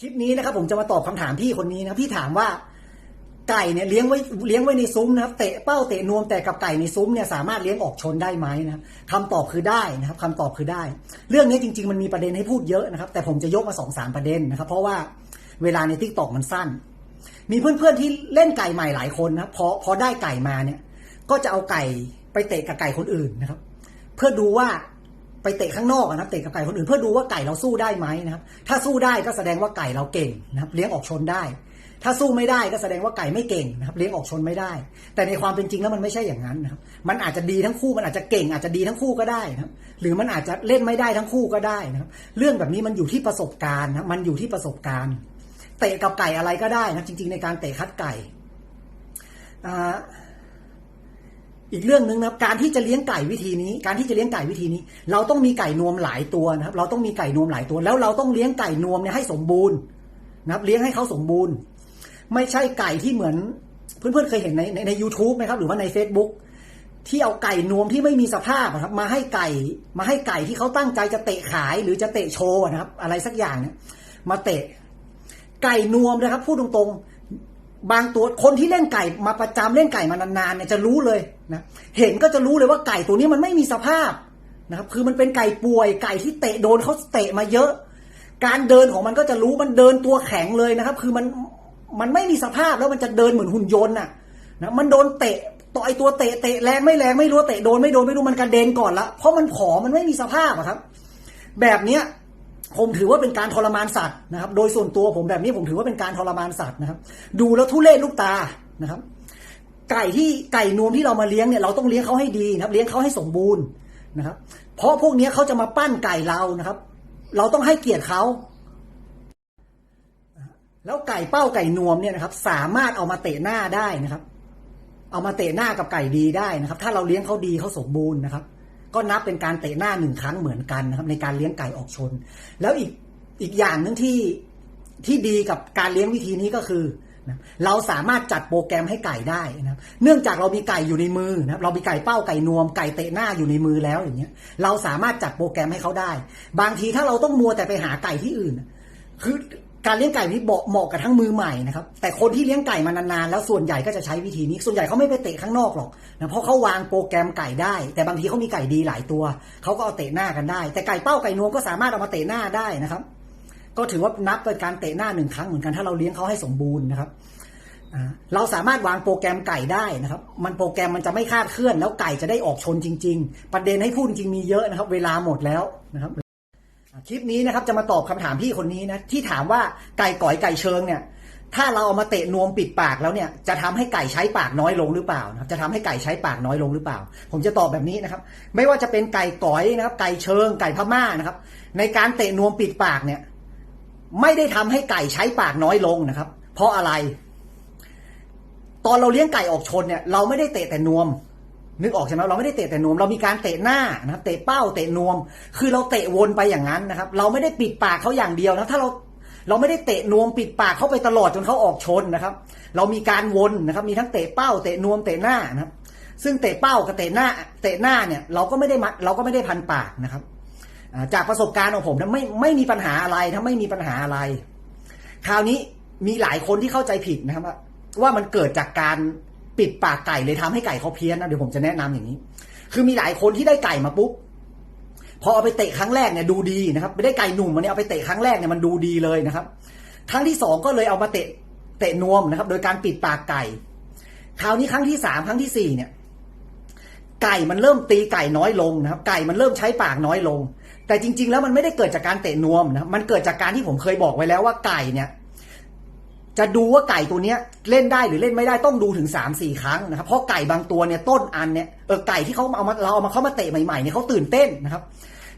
คลิปนี้นะครับผมจะมาตอบคำถามพี่คนนี้นะพี่ถามว่าไก่เนี่ยเลี้ยงไว้เลี้ยงไว้ในซุ้มนะครับเตะเป้าเตะนวมแต่กับไก่ในซุ้มเนี่ยสามารถเลี้ยงออกชนได้ไหมนะครับคำตอบคือได้นะครับคำตอบคือได้ เรื่องนี้จริง ๆ มันมีประเด็นให้พูดเยอะนะครับ แต่ผมจะยกมาสองสามประเด็นนะครับ เพราะว่าเวลาในทิกตอกมันสั้น มีเพื่อนๆที่เล่นไก่ใหม่หลายคนนะพอพอได้ไก่มาเนี่ย ก็จะเอาไก่ไปเตะกับไก่คนอื่นนะครับ เพื่อดูว่า ไปเตะข้างนอกนะครับเตะกับไก่คนอื่นเพื่อดูว่าไก่เราสู้ได้ไหมนะครับถ้าสู้ได้ก็แสดงว่าไก่เราเก่งนะครับเลี้ยงออกชนได้ ถ้าสู้ไม่ได้ก็แสดงว่าไก่ไม่เก่งนะครับเลี้ยงออกชนไม่ได้ แต่ในความเป็นจริงแล้วมันไม่ใช่อย่างนั้นนะครับมันอาจจะดีทั้งคู่มันอาจจะเก่งอาจจะดีทั้งคู่ก็ได้นะครับหรือมันอาจจะเล่นไม่ได้ทั้งคู่ก็ได้นะครับเรื่องแบบนี้มันอยู่ที่ประสบการณ์นะมันอยู่ที่ประสบการณ์เตะกับไก่อะไรก็ได้นะจริง ๆ ในการเตะคัดไก่อ่า อีกเรื่องหนึ่งนะครับการที่จะเลี้ยงไก่วิธีนี้ การที่จะเลี้ยงไก่วิธีนี้ เราต้องมีไก่นวมหลายตัวนะครับ เราต้องมีไก่นวมหลายตัว แล้วเราต้องเลี้ยงไก่นวมเนี่ยให้สมบูรณ์นะครับเลี้ยงให้เขาสมบูรณ์ ไม่ใช่ไก่ที่เหมือนเพื่อนๆเคยเห็นในในใน u t u b e ไหมครับ หรือว่าใน Facebook ที่เอาไก่นวมที่ไม่มีสภาพอะครับ มาให้ไก่ มาให้ไก่ที่เขาตั้งใจจะเตะขายหรือจะเตะโชว์นะครับ อะไรสักอย่างเนี่ยมาเตะไก่นวมนะครับพูดตรงๆ บางตัวคนที่เล่นไก่มาประจำเล่นไก่มานานๆเนี่ยจะรู้เลยนะเห็นก็จะรู้เลยว่าไก่ตัวนี้มันไม่มีสภาพนะครับคือมันเป็นไก่ป่วยไก่ที่เตะโดนเขาเตะมาเยอะ การเดินของมันก็จะรู้มันเดินตัวแข็งเลยนะครับ คือมันมันไม่มีสภาพแล้วมันจะเดินเหมือนหุ่นยนต์น่ะนะมันโดนเตะต่อไอตัวเตะเตะแรงไม่แรงไม่รู้เตะโดนไม่โดนไม่รู้มันกระเด็นก่อนละเพราะมันผอมมันไม่มีสภาพอะครับ แบบเนี้ย ผมถือว่าเป็นการทรมานสัตว์นะครับ โดยส่วนตัวผมแบบนี้ผมถือว่าเป็นการทรมานสัตว์นะครับ ดูแล้วทุเรศลูกตานะครับ ไก่ที่ไก่นวมที่เรามาเลี้ยงเนี่ยเราต้องเลี้ยงเขาให้ดีนะครับ เลี้ยงเขาให้สมบูรณ์นะครับ เพราะพวกนี้เขาจะมาปั้นไก่เรานะครับ เราต้องให้เกียรติเขาแล้วไก่เป้าไก่นวมเนี่ยนะครับ สามารถเอามาเตะหน้าได้นะครับ เอามาเตะหน้ากับไก่ดีได้นะครับ ถ้าเราเลี้ยงเขาดีเขาสมบูรณ์นะครับ ก็นับเป็นการเตะหน้าหนึ่งครั้งเหมือนกันนะครับ ในการเลี้ยงไก่ออกชน แล้วอีกอีกอย่างหนึ่งที่ที่ดีกับการเลี้ยงวิธีนี้ก็คือนะเราสามารถจัดโปรแกรมให้ไก่ได้นะครับเนื่องจากเรามีไก่อยู่ในมือนะเรามีไก่เป้าไก่นวมไก่เตะหน้าอยู่ในมือแล้วอย่างเงี้ย เราสามารถจัดโปรแกรมให้เขาได้ บางทีถ้าเราต้องมัวแต่ไปหาไก่ที่อื่น คือ การเลี้ยงไก่นี้เหมาะกับทั้งมือใหม่นะครับ แต่คนที่เลี้ยงไก่มานานๆแล้วส่วนใหญ่ก็จะใช้วิธีนี้ ส่วนใหญ่เขาไม่ไปเตะข้างนอกหรอกนะเพราะเขาวางโปรแกรมไก่ได้ แต่บางทีเขามีไก่ดีหลายตัวเขาก็เอาเตะหน้ากันได้ แต่ไก่เป้าไก่นวมก็สามารถเอามาเตะหน้าได้นะครับ ก็ถือว่านับเป็นการเตะหน้าหนึ่งครั้งเหมือนกันถ้าเราเลี้ยงเขาให้สมบูรณ์นะครับเราสามารถวางโปรแกรมไก่ได้นะครับ มันโปรแกรมมันจะไม่คาดเคลื่อน แล้วไก่จะได้ออกชนจริง ๆ ประเด็นให้พูดจริงมีเยอะนะครับ เวลาหมดแล้วนะครับ คลิปนี้นะครับจะมาตอบคำถามพี่คนนี้นะที่ถามว่าไก่ก่อยไก่เชิงเนี่ย ถ้าเราเอามาเตะนวมปิดปากแล้วเนี่ย จะทำให้ไก่ใช้ปากน้อยลงหรือเปล่านะครับจะทำให้ไก่ใช้ปากน้อยลงหรือเปล่า ผมจะตอบแบบนี้นะครับ ไม่ว่าจะเป็นไก่ก่อยนะครับ ไก่เชิง ไก่พม่านะครับ ในการเตะนวมปิดปากเนี่ย ไม่ได้ทำให้ไก่ใช้ปากน้อยลงนะครับ เพราะอะไร ตอนเราเลี้ยงไก่ออกชนเนี่ย เราไม่ได้เตะแต่นวม นึกออกใช่ไหมเราไม่ได้เตะแต่นวม เรามีการเตะหน้านะครับเตะเป้าเตะนวม คือเราเตะวนไปอย่างนั้นนะครับ เราไม่ได้ปิดปากเขาอย่างเดียวนะถ้าเราเราไม่ได้เตะนวมปิดปากเขาไปตลอดจนเขาออกชนนะครับ เรามีการวนนะครับ มีทั้งเตะเป้าเตะนวมเตะหน้านะครับ ซึ่งเตะเป้ากับเตะหน้า เตะหน้าเนี่ยเราก็ไม่ได้มัดเราก็ไม่ได้พันปากนะครับจากประสบการณ์ของผมนะไม่ไม่มีปัญหาอะไรถ้าไม่มีปัญหาอะไร คราวนี้มีหลายคนที่เข้าใจผิดนะครับว่าว่ามันเกิดจากการ ปิดปากไก่เลยทำให้ไก่เขาเพี้ยนนะเดี๋ยวผมจะแนะนำอย่างนี้ คือมีหลายคนที่ได้ไก่มาปุ๊บพอเอาไปเตะครั้งแรกเนี่ยดูดีนะครับไปได้ไก่หนุ่มมาเนี่ยเอาไปเตะครั้งแรกเนี่ยมันดูดีเลยนะครับ ครั้งที่สองก็เลยเอามาเตะเตะนวมนะครับ โดยการปิดปากไก่ คราวนี้ครั้งที่สามครั้งที่สี่เนี่ย ไก่มันเริ่มตีไก่น้อยลงนะครับ ไก่มันเริ่มใช้ปากน้อยลง แต่จริง ๆ แล้วมันไม่ได้เกิดจากการเตะนวมนะมันเกิดจากการที่ผมเคยบอกไว้แล้วว่าไก่เนี่ย จะดูว่าไก่ตัวเนี้ยเล่นได้หรือเล่นไม่ได้ต้องดูถึง3ามสี่ครั้งนะครับเพราะไก่บางตัวเนี่ยต้นอันเนี่ยเออไก่ที่เขาเอามาเราเอามาเข้ามาเตะใหม่ๆเนี่ยเขาตื่นเต้นนะครับ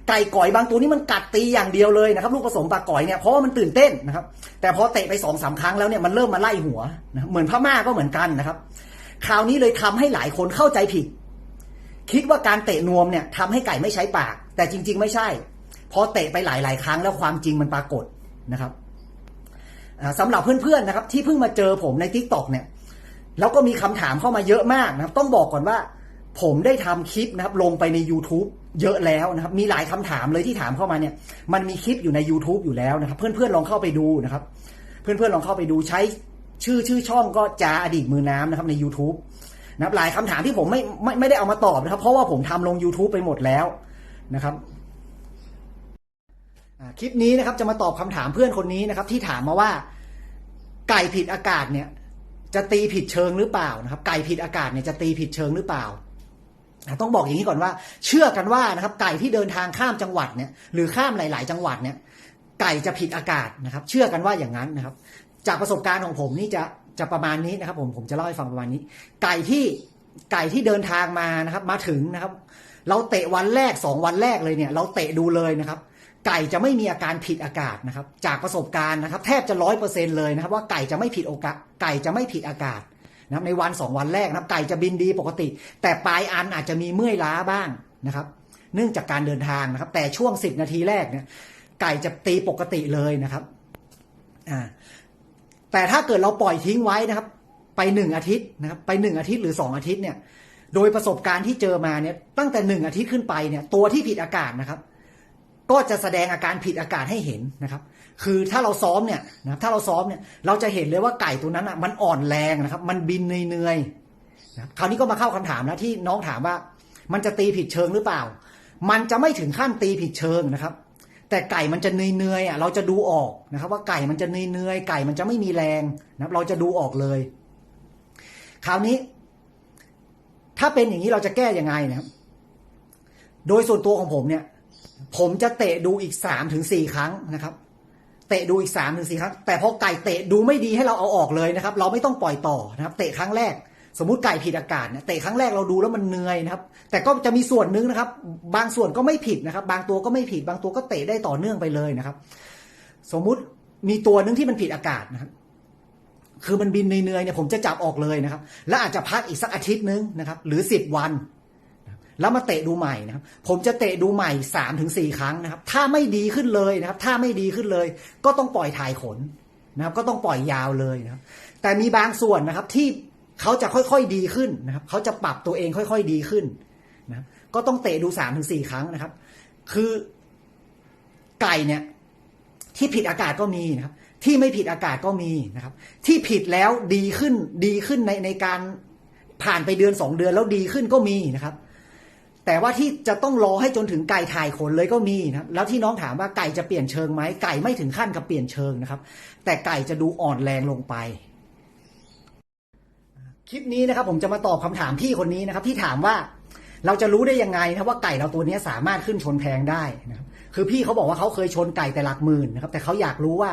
ไก่ก่อยบางตัวนี่มันกัดตีอย่างเดียวเลยนะครับลูกผสมปลาก่อยเนี่ยเพราะว่ามันตื่นเต้นนะครับแต่พอเตะไปสองสามครั้งแล้วเนี่ยมันเริ่มมาไล่หัวนะเหมือนพม่าก็เหมือนกันนะครับ คราวนี้เลยทำให้หลายคนเข้าใจผิด คิดว่าการเตะนวมเนี่ยทำให้ไก่ไม่ใช้ปาก แต่จริง ๆ ไม่ใช่พอเตะไปหลาย ๆ ครั้งแล้วความจริงมันปรากฏนะครับ สำหรับเพื่อนๆนะครับ ที่เพิ่งมาเจอผมใน t ิ k t o k เนี่ยแล้วก็มีคำถามเข้ามาเยอะมากนะครับ ต้องบอกก่อนว่า ผมได้ทำคลิปนะครับ ลงไปใน YouTube เยอะแล้วนะครับ มีหลายคำถามเลยที่ถามเข้ามาเนี่ย มันมีคลิปอยู่ใน YouTube อยู่แล้วนะครับ เพื่อนๆลองเข้าไปดูนะครับ เพื่อนๆลองเข้าไปดูใช้ชื่อชื่อช่องก็จาอดีตมือน้ำนะครับใน YouTube นะครับหลายคำถามที่ผมไม่ไม่ไม่ได้เอามาตอบนะครับ เพราะว่าผมทำลง YouTube ไปหมดแล้วนะครับ คลิปนี้นะครับจะมาตอบคำถามเพื่อนคนนี้นะครับ ที่ถามมาว่า ไก่ผิดอากาศเนี่ย จะตีผิดเชิงหรือเปล่านะครับ ไก่ผิดอากาศเนี่ยจะตีผิดเชิงหรือเปล่าต้องบอกอย่างนี้ก่อนว่า เชื่อกันว่านะครับ ไก่ที่เดินทางข้ามจังหวัดเนี่ย หรือข้ามหลาย ๆ จังหวัดเนี่ย ไก่จะผิดอากาศนะครับ เชื่อกันว่าอย่างนั้นนะครับ จากประสบการณ์ของผมนี่จะจะประมาณนี้นะครับ ผมผมจะเล่าให้ฟังประมาณนี้ ไก่ที่ไก่ที่เดินทางมานะครับ มาถึงนะครับ เราเตะวันแรกสองวันแรกเลยเนี่ย เราเตะดูเลยนะครับ ไก่จะไม่มีอาการผิดอากาศนะครับ จากประสบการณ์นะครับ แทบจะร้อยเปอร์เซ็นเลยนะครับ ว่าไก่จะไม่ผิดโอกาสไก่จะไม่ผิดอากาศนะครับในวันสองวันแรกนะครับ ไก่จะบินดีปกติ แต่ปลายอันอาจจะมีเมื่อยล้าบ้างนะครับ เนื่องจากการเดินทางนะครับ แต่ช่วงสิบนาทีแรกเนี่ยไก่จะตีปกติเลยนะครับอ่าแต่ถ้าเกิดเราปล่อยทิ้งไว้นะครับ ไปหนึ่งอาทิตย์นะครับ ไปหนึ่งอาทิตย์หรือสองอาทิตย์เนี่ย โดยประสบการณ์ที่เจอมาเนี่ยตั้งแต่หนึ่งอาทิตย์ขึ้นไปเนี่ยตัวที่ผิดอากาศนะครับ ก็จะแสดงอาการผิดอากาศให้เห็นนะครับ คือถ้าเราซ้อมเนี่ยนะถ้าเราซ้อมเนี่ยเราจะเห็นเลยว่าไก่ตัวนั้นอะมันอ่อนแรงนะครับ มันบินเหนื่อยๆนะคราวนี้ก็มาเข้าคำถามนะที่น้องถามว่า มันจะตีผิดเชิงหรือเปล่า มันจะไม่ถึงขั้นตีผิดเชิงนะครับ แต่ไก่มันจะเหนื่อยๆอะเราจะดูออกนะครับ ว่าไก่มันจะเหนื่อยๆไก่มันจะไม่มีแรงนะรเราจะดูออกเลย คราวนี้ ถ้าเป็นอย่างนี้เราจะแก้ยังไงนะครับ โดยส่วนตัวของผมเนี่ย ผมจะเตะดูอีกสามถึงสี่ครั้งนะครับ เตะดูอีกสามถึงสี่ครั้ง แต่พอไก่เตะดูไม่ดีให้เราเอาออกเลยนะครับ เราไม่ต้องปล่อยต่อนะครับ เตะครั้งแรก สมมติไก่ผิดอากาศเนี่ยเตะครั้งแรกเราดูแล้วมันเหนื่อยนะครับ แต่ก็จะมีส่วนหนึงนะครับ บางส่วนก็ไม่ผิดนะครับ บางตัวก็ไม่ผิด บางตัวก็เตะได้ต่อเนื่องไปเลยนะครับ สมมุติมีตัวหนึงที่มันผิดอากาศนะครับคือมันบินเหนื่อยๆเนี่ยผมจะจับออกเลยนะครับ แล้วอาจจะพักอีกสักอาทิตย์นึงนะครับ หรือสิบวัน แล้วมาเตะดูใหม่นะครับ ผมจะเตะดูใหม่สามถึงสี่ครั้งนะครับ ถ้าไม่ดีขึ้นเลยนะครับ ถ้าไม่ดีขึ้นเลย ก็ต้องปล่อยถ่ายขนนะครับ ก็ต้องปล่อยยาวเลยนะครับ แต่มีบางส่วนนะครับที่เขาจะค่อยๆดีขึ้นนะครับ เขาจะปรับตัวเองค่อยๆดีขึ้นนะครับก็ต้องเตะดูสามถึงสี่ครั้งนะครับ คือไก่เนี่ยที่ผิดอากาศก็มีนะครับ ที่ไม่ผิดอากาศก็มีนะครับ ที่ผิดแล้วดีขึ้นดีขึ้นในในการผ่านไปเดือนสองเดือนแล้วดีขึ้นก็มีนะครับ แต่ว่าที่จะต้องรอให้จนถึงไก่ถ่ายขนเลยก็มีนะครับแล้วที่น้องถามว่าไก่จะเปลี่ยนเชิงไหมไก่ไม่ถึงขั้นกับเปลี่ยนเชิงนะครับ แต่ไก่จะดูอ่อนแรงลงไป คลิปนี้นะครับ ผมจะมาตอบคำถามพี่คนนี้นะครับ ที่ถามว่าเราจะรู้ได้ยังไงนะว่าไก่เราตัวนี้สามารถขึ้นชนแพงได้นะครับคือพี่เขาบอกว่าเขาเคยชนไก่แต่หลักหมื่นนะครับ แต่เขาอยากรู้ว่า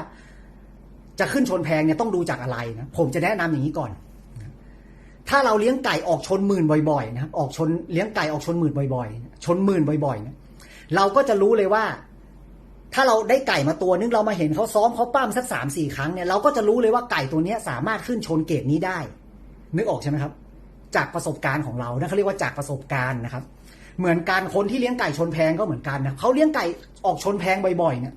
จะขึ้นชนแพงเนี่ยต้องดูจากอะไรนะผมจะแนะนำอย่างนี้ก่อน ถ้าเราเลี้ยงไก่ออกชนหมื่นบ่อยๆนะครับออกชนเลี้ยงไก่ออกชนหมื่นบ่อยๆ ชนหมื่นบ่อยๆเนี่ยเราก็จะรู้เลยว่า ถ้าเราได้ไก่มาตัวนึงเรามาเห็นเขาซ้อมเขาปั้มสักสามสี่ครั้งเนี่ยเราก็จะรู้เลยว่าไก่ตัวนี้สามารถขึ้นชนเกรดนี้ได้ นึกออกใช่ไหมครับ จากประสบการณ์ของเรานะเขาเรียกว่าจากประสบการณ์นะครับ เหมือนกันคนที่เลี้ยงไก่ชนแพงก็เหมือนกันนะเขาเลี้ยงไก่ออกชนแพงบ่อยๆเนี่ย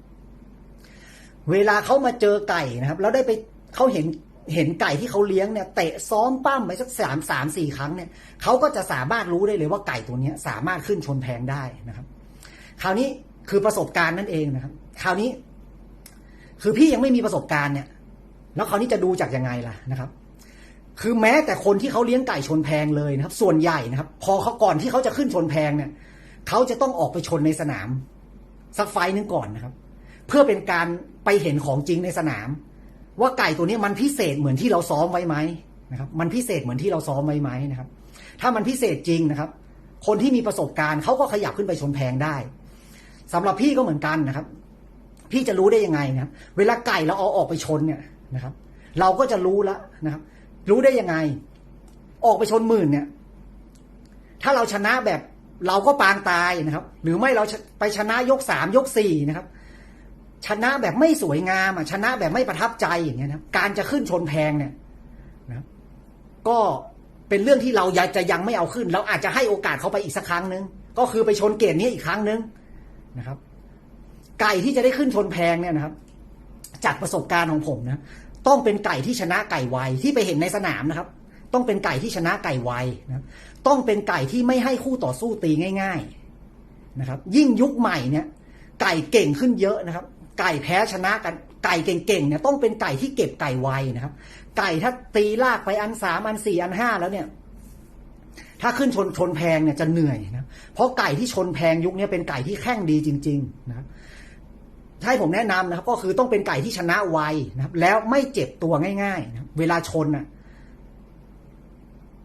เวลาเขามาเจอไก่นะครับ แล้วได้ไปเขาเห็น เห็นไก่ที่เขาเลี้ยงเนี่ยเตะซ้อมปั้มไปสักสามสามสี่ครั้งเนี่ยเขาก็จะสามารถรู้ได้เลยว่าไก่ตัวนี้สามารถขึ้นชนแพงได้นะครับ คราวนี้คือประสบการณ์นั่นเองนะครับ คราวนี้ คือพี่ยังไม่มีประสบการณ์เนี่ย แล้วคราวนี้จะดูจากยังไงล่ะนะครับ คือแม้แต่คนที่เขาเลี้ยงไก่ชนแพงเลยนะครับ ส่วนใหญ่นะครับ พอเขาก่อนที่เขาจะขึ้นชนแพงเนี่ยเขาจะต้องออกไปชนในสนามสักไฟหนึงก่อนนะครับ เพื่อเป็นการไปเห็นของจริงในสนาม ว่าไก่ตัวนี้มันพิเศษเหมือนที่เราซ้อมไว้ไหมนะครับ มันพิเศษเหมือนที่เราซ้อมไว้ไหมนะครับ ถ้ามันพิเศษจริงนะครับ คนที่มีประสบการณ์เขาก็ขยับขึ้นไปชนแพงได้สำหรับพี่ก็เหมือนกันนะครับ พี่จะรู้ได้ยังไงนะครับ เวลาไก่เราเอาออกไปชนเนี่ยนะครับ เราก็จะรู้แล้วนะครับ รู้ได้ยังไง ออกไปชนหมื่นเนี่ย ถ้าเราชนะแบบเราก็ปางตายนะครับ หรือไม่เราไปชนะยกสามยกสี่นะครับ ชนะแบบไม่สวยงามอะชนะแบบไม่ประทับใจอย่างเงี้ยนะการจะขึ้นชนแพงเนี่ยนะครับก็เป็นเรื่องที่เราอยากจะยังไม่เอาขึ้นเราอาจจะให้โอกาสเขาไปอีกสักครั้งนึง ก็คือไปชนเกณฑ์นี้อีกครั้งนึงนะครับ ไก่ที่จะได้ขึ้นชนแพงเนี่ยนะครับ จากประสบการณ์ของผมนะต้องเป็นไก่ที่ชนะไก่ไวที่ไปเห็นในสนามนะครับ ต้องเป็นไก่ที่ชนะไก่ไวนะต้องเป็นไก่ที่ไม่ให้คู่ต่อสู้ตีง่าย ๆนะครับ ยิ่งยุคใหม่เนี่ย ไก่เก่งขึ้นเยอะนะครับ ไก่แพ้ชนะกันไก่เก่งๆเนี่ยต้องเป็นไก่ที่เก็บไก่ไวนะครับ ไก่ถ้าตีลากไปอันสามอันสี่อันห้าแล้วเนี่ย ถ้าขึ้นชนชนแพงเนี่ยจะเหนื่อยนะเพราะไก่ที่ชนแพงยุคนี้เป็นไก่ที่แข้งดีจริง ๆ นะถ้าให้ผมแนะนำนะครับ ก็คือต้องเป็นไก่ที่ชนะไวนะครับ แล้วไม่เจ็บตัวง่ายๆนะเวลาชนน่ะ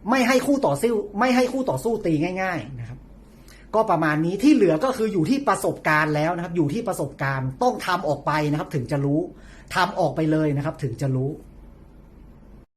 ไม่ให้คู่ต่อสู้ ไม่ให้คู่ต่อสู้ตีง่ายๆนะครับ ก็ประมาณนี้ที่เหลือก็คืออยู่ที่ประสบการณ์แล้วนะครับ อยู่ที่ประสบการณ์ต้องทำออกไปนะครับ ถึงจะรู้ทำออกไปเลยนะครับ ถึงจะรู้